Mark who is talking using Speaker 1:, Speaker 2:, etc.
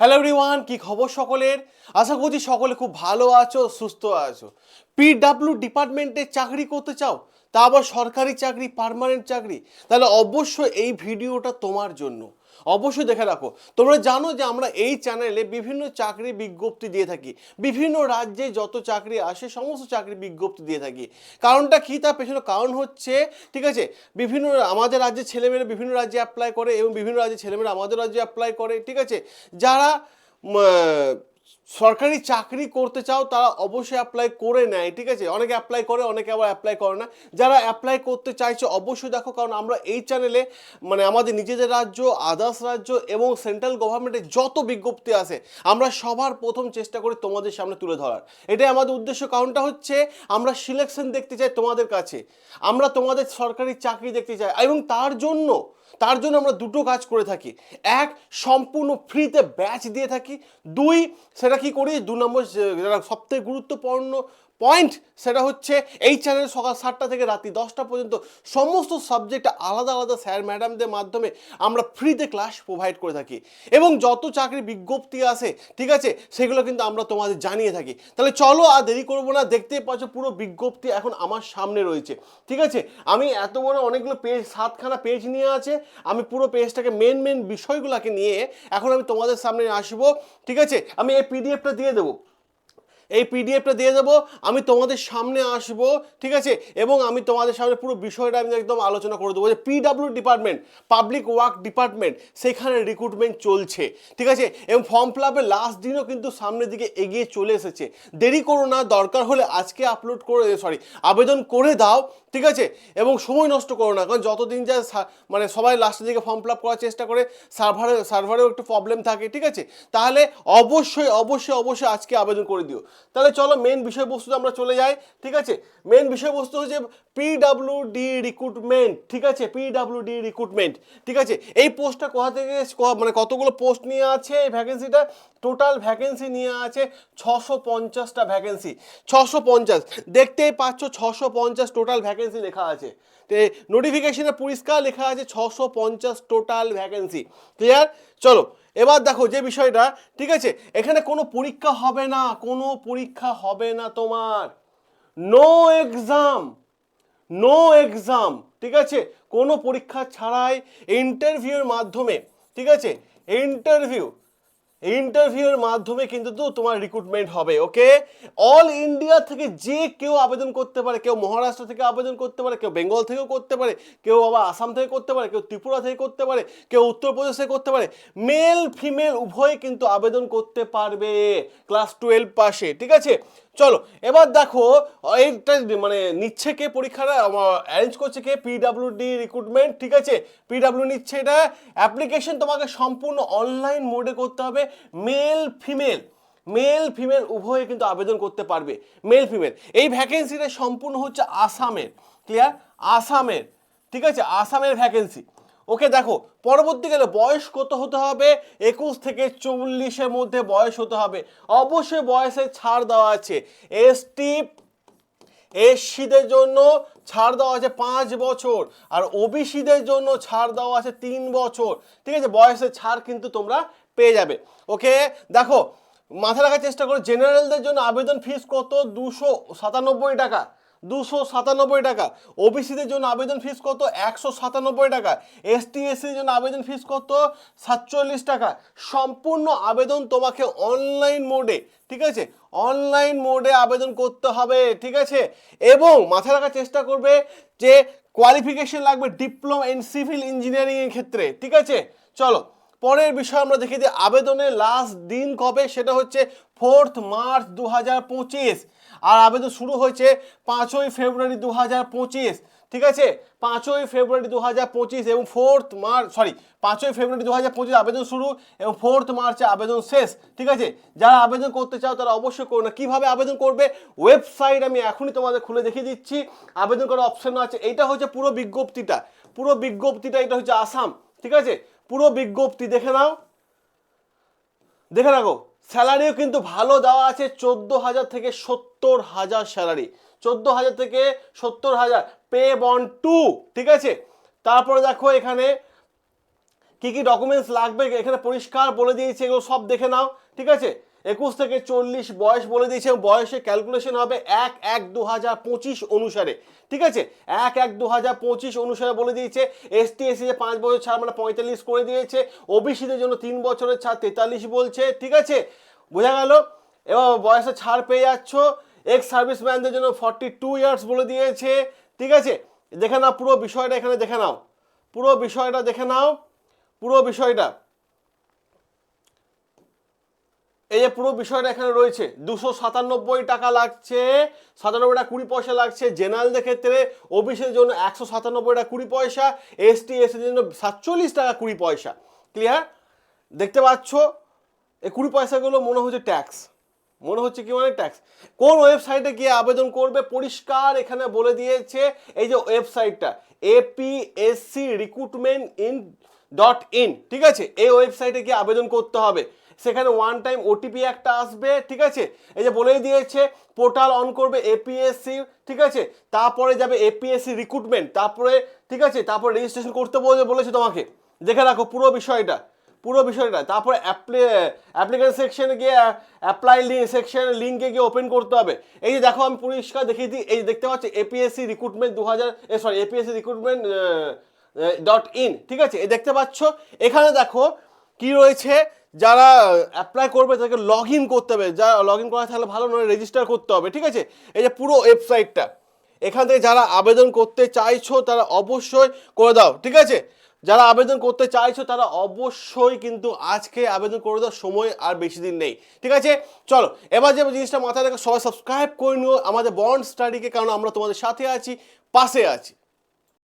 Speaker 1: Hello everyone কি খবর সকলের? আশা করছি সকলে খুব ভালো আছো, সুস্থ আছো। পিডাব্লিউ ডিপার্টমেন্টে চাকরি করতে চাও, তা আবার সরকারি চাকরি পারমানেন্ট চাকরি, তাহলে অবশ্যই এই ভিডিওটা তোমার জন্য। অবশ্যই দেখে রাখো। তোমরা জানো যে আমরা এই চ্যানেলে বিভিন্ন চাকরি বিজ্ঞপ্তি দিয়ে থাকি। বিভিন্ন রাজ্যে যত চাকরি আসে, সমস্ত চাকরি বিজ্ঞপ্তি দিয়ে থাকি। কারণটা কি? তার পেছনে কারণ হচ্ছে, ঠিক আছে? বিভিন্ন আমাদের রাজ্যে ছেলেমেয়েরা বিভিন্ন রাজ্যে অ্যাপ্লাই করে এবং বিভিন্ন রাজ্যে ছেলেমেয়েরা আমাদের রাজ্যে অ্যাপ্লাই করে, ঠিক আছে? যারা সরকারি চাকরি করতে চাও, তারা অবশ্যই অ্যাপ্লাই করে নেয়, ঠিক আছে? অনেকে অ্যাপ্লাই করে, অনেকে আবার অ্যাপ্লাই করে না। যারা অ্যাপ্লাই করতে চাইছে, অবশ্যই দেখো, কারণ আমরা এই চ্যানেলে মানে আমাদের নিজেদের রাজ্য আদার্স রাজ্য এবং সেন্ট্রাল গভর্নমেন্টের যত বিজ্ঞপ্তি আসে আমরা সবার প্রথম চেষ্টা করি তোমাদের সামনে তুলে ধরার। এটাই আমাদের উদ্দেশ্য। কারণটা হচ্ছে, আমরা সিলেকশন দেখতে চাই তোমাদের কাছে। আমরা তোমাদের সরকারি চাকরি দেখতে চাই। এবং তার জন্য তার জন্য আমরা দুটো কাজ করে থাকি। এক, সম্পূর্ণ ফ্রিতে ব্যাচ দিয়ে থাকি। দুই, সেটা কি করি? দু নম্বর, যে- যেটা সবথেকে গুরুত্বপূর্ণ পয়েন্ট সেটা হচ্ছে এই চ্যানেল সকাল সাতটা থেকে রাত্রি দশটা পর্যন্ত সমস্ত সাবজেক্ট আলাদা আলাদা স্যার ম্যাডামদের মাধ্যমে আমরা ফ্রিতে ক্লাস প্রোভাইড করে থাকি। এবং যত চাকরি বিজ্ঞপ্তি আসে, ঠিক আছে, সেগুলো কিন্তু আমরা তোমাদের জানিয়ে থাকি। তাহলে চলো আর দেরি করব না, দেখতেই পাচ্ছ পুরো বিজ্ঞপ্তি এখন আমার সামনে রয়েছে। ঠিক আছে, আমি এত বড় অনেকগুলো পেজ সাতখানা পেজ নিয়ে আছে, আমি পুরো পেজটাকে মেন মেন বিষয়গুলোকে নিয়ে এখন আমি তোমাদের সামনে আসব। ঠিক আছে, আমি এই পিডিএফটা দিয়ে দেবো এই পিডিএফটা দিয়ে দেবো, আমি তোমাদের সামনে আসব, ঠিক আছে? এবং আমি তোমাদের সামনে পুরো বিষয়টা আমি একদম আলোচনা করে দেবো। যে PWD department public work department সেখানে রিক্রুটমেন্ট চলছে, ঠিক আছে? এবং ফর্ম ফিলাপের লাস্ট দিনও কিন্তু সামনের দিকে এগিয়ে চলে এসেছে। দেরি করো না, দরকার হলে আজকে আপলোড করে সরি আবেদন করে দাও, ঠিক আছে? এবং সময় নষ্ট করো না, কারণ যতদিন যা মানে সবাই লাস্টের দিকে ফর্ম ফিল আপ করার চেষ্টা করে সার্ভারে সার্ভারেও একটু প্রবলেম থাকে, ঠিক আছে? তাহলে অবশ্যই অবশ্যই অবশ্যই আজকে আবেদন করে দিও। তাহলে চলো মেন বিষয়বস্তুতে আমরা চলে যাই, ঠিক আছে? মেন বিষয়বস্তু হচ্ছে পিডাব্লিউ ডি রিক্রুটমেন্ট ঠিক আছে? পিডাব্লিউ ডি রিক্রুটমেন্ট ঠিক আছে? এই পোস্টটা কোথা থেকে মানে কতগুলো পোস্ট নিয়ে আছে এই ভ্যাকেন্সিটা টোটাল ভ্যাকেন্সি নিয়ে আছে ছশো পঞ্চাশটা ভ্যাকেন্সি ছশো পঞ্চাশ, দেখতেই পাচ্ছ ছশো পঞ্চাশ টোটাল ভ্যাকেন্সি লেখা আছে। তো নোটিফিকেশনে পরিষ্কার লেখা আছে ছশো পঞ্চাশ টোটাল ভ্যাকেন্সি ক্লিয়ার চলো এবার দেখো যে বিষয়টা, ঠিক আছে? এখানে কোনো পরীক্ষা হবে না, কোনো পরীক্ষা হবে না তোমার। নো এক্সাম নো এক্সাম ঠিক আছে? কোনো পরীক্ষা ছাড়াই ইন্টারভিউর মাধ্যমে, ঠিক আছে? ইন্টারভিউ ইন্টারভিউর মাধ্যমে কিন্তু তোমার রিক্রুটমেন্ট হবে ওকে অল ইন্ডিয়া থেকে যে কেউ আবেদন করতে পারে, কেউ মহারাষ্ট্র থেকে আবেদন করতে পারে, কেউ বেঙ্গল থেকেও করতে পারে, কেউ আবার আসাম থেকে করতে পারে, কেউ ত্রিপুরা থেকে করতে পারে, কেউ উত্তরপ্রদেশ থেকে করতে পারে মেল ফিমেল উভয়ে কিন্তু আবেদন করতে পারবে ক্লাস টুয়েলভ পাশে, ঠিক আছে? চলো, এবার দেখো এইটা মানে নিচ্ছে কে পরীক্ষাটা অ্যারেঞ্জ করছে কে? পিডাব্লিউডি রিক্রুটমেন্ট ঠিক আছে? পিডাব্লিউ নিচ্ছে এটা। অ্যাপ্লিকেশন তোমাকে সম্পূর্ণ অনলাইন মোডে করতে হবে। মেল ফিমেল মেল ফিমেল উভয়ে কিন্তু আবেদন করতে পারবে। মেল ফিমেল এই ভ্যাকেন্সিটা সম্পূর্ণ হচ্ছে আসামের। ক্লিয়ার আসামের। ঠিক আছে? আসামের ভ্যাকেন্সি ওকে দেখো, পরবর্তীকালে বয়স কত হতে হবে? একুশ থেকে চল্লিশের মধ্যে বয়স হতে হবে। অবশ্যই বয়সে ছাড় দেওয়া আছে। এসটি, এসসিদের জন্য ছাড় দেওয়া আছে পাঁচ বছর। আর ওবিসিদের জন্য ছাড় দেওয়া আছে তিন বছর। ঠিক আছে বয়সের ছাড় কিন্তু তোমরা পেয়ে যাবে। ওকে, দেখো মাথা রাখার চেষ্টা করো জেনারেলদের জন্য আবেদন ফিস কত? দুশো সাতানব্বই টাকা। দুশো সাতানব্বই টাকা। ওবিসিদের জন্য আবেদন ফিস কত? একশো সাতানব্বই টাকা। এসটি এসসির জন্য আবেদন ফিস কত? সাতচল্লিশ টাকা। সম্পূর্ণ আবেদন তোমাকে অনলাইন মোডে ঠিক আছে? অনলাইন মোডে আবেদন করতে হবে, ঠিক আছে? এবং মাথায় রাখার চেষ্টা করবে যে কোয়ালিফিকেশন লাগবে ডিপ্লোমা ইন সিভিল ইঞ্জিনিয়ারিংয়ের ক্ষেত্রে, ঠিক আছে? চলো পরের বিষয় আমরা দেখি যে আবেদনের লাস্ট দিন কবে? সেটা হচ্ছে ফোর্থ মার্চ দু হাজার পঁচিশ। আর আবেদন শুরু হয়েছে পাঁচই ফেব্রুয়ারি দু হাজার পঁচিশ। ঠিক আছে? পাঁচই ফেব্রুয়ারি দু হাজার পঁচিশ এবং ফোর্থ মার্চ সরি পাঁচই ফেব্রুয়ারি দু হাজার পঁচিশ আবেদন শুরু এবং ফোর্থ মার্চে আবেদন শেষ। ঠিক আছে? যারা আবেদন করতে চাও তারা অবশ্যই করো না। কীভাবে আবেদন করবে? ওয়েবসাইট আমি এখনই তোমাদের খুলে দেখিয়ে দিচ্ছি। আবেদন করার অপশন আছে। এটা হচ্ছে পুরো বিজ্ঞপ্তিটা। পুরো বিজ্ঞপ্তিটা এটা হচ্ছে আসাম। ঠিক আছে? পুরো বিজ্ঞপ্তি দেখে নাও। দেখে রাখো, স্যালারিও কিন্তু ভালো দেওয়া আছে চোদ্দ হাজার থেকে সত্তর হাজার স্যালারি। চোদ্দ হাজার থেকে সত্তর হাজার, পে বন টু, ঠিক আছে? তারপরে দেখো এখানে কি কি ডকুমেন্টস লাগবে, এখানে পরিষ্কার বলে দিয়েছে, এগুলো সব দেখে নাও, ঠিক আছে? একুশ থেকে চল্লিশ বয়স বলে দিয়েছে বয়সে ক্যালকুলেশন হবে এক এক দু হাজার পঁচিশ অনুসারে। ঠিক আছে? এক এক দু হাজার পঁচিশ অনুসারে বলে দিয়েছে। এসটি এসি যে পাঁচ বছর ছাড় মানে পঁয়তাল্লিশ করে দিয়েছে। ওবিসিদের জন্য তিন বছরের ছাড় তেতাল্লিশ বলছে। ঠিক আছে? বোঝা গেল? এবার বয়সে ছাড় পেয়ে যাচ্ছ। এক্স সার্ভিসম্যানদের জন্য ফর্টি টু ইয়ার্স বলে দিয়েছে। ঠিক আছে? দেখে নাও পুরো বিষয়টা এখানে দেখে নাও। পুরো বিষয়টা দেখে নাও। পুরো বিষয়টা। এই যে পুরো বিষয়টা এখানে রয়েছে, দুশো সাতানব্বই টাকা লাগছে, সাতানব্বই টাকা কুড়ি পয়সা লাগছে, জেনারেলদের ক্ষেত্রে ওবিসির জন্য একশো সাতানব্বই টাকা কুড়ি পয়সা এসটি এসের জন্য সাতচল্লিশ টাকা কুড়ি পয়সা। ক্লিয়ার দেখতে পাচ্ছ? এই কুড়ি পয়সাগুলো মনে হচ্ছে ট্যাক্স মনে হচ্ছে কি মানে ট্যাক্স কোন ওয়েবসাইটে গিয়ে আবেদন করবে? পরিষ্কার এখানে বলে দিয়েছে, এই যে ওয়েবসাইটটা APSC recruitment in dot in ঠিক আছে? এই ওয়েবসাইটে গিয়ে আবেদন করতে হবে। সেখানে ওয়ান টাইম ওটিপি একটা আসবে, ঠিক আছে? এই যে বলেই দিয়েছে পোর্টাল অন করবে এপিএসসি ঠিক আছে? তারপরে যাবে এপিএসসি রিক্রুটমেন্ট তারপরে, ঠিক আছে? তারপরে রেজিস্ট্রেশন করতে বলে বলেছে তোমাকে। দেখে রাখো পুরো বিষয়টা পুরো বিষয়টা। তারপরে অ্যাপ্লিকেশন সেকশনে গিয়ে অ্যাপ্লাই লিঙ্ক সেকশন লিঙ্কে গিয়ে ওপেন করতে হবে। এই যে দেখো আমি পরিষ্কার দেখিয়ে দিই, এই দেখতে পাচ্ছি এপিএসসি রিক্রুটমেন্ট দু হাজার sorry APSC recruitment dot in ঠিক আছে? এই দেখতে পাচ্ছ? এখানে দেখো কি রয়েছে যারা অ্যাপ্লাই করবে তাদেরকে লগ ইন করতে হবে। যারা লগ ইন করা থাকলে ভালো, নয় রেজিস্টার করতে হবে, ঠিক আছে? এই যে পুরো ওয়েবসাইটটা এখান থেকে যারা আবেদন করতে চাইছো তারা অবশ্যই করে দাও, ঠিক আছে? যারা আবেদন করতে চাইছো তারা অবশ্যই কিন্তু আজকে আবেদন করে দাও, সময় আর বেশি দিন নেই, ঠিক আছে? চলো, এবার যে জিনিসটা মাথায় রেখে সবাই সাবস্ক্রাইব করে নিও। আমাদের বন্ড স্টাডিকে কারণ আমরা তোমাদের সাথে আছি, পাশে আছি।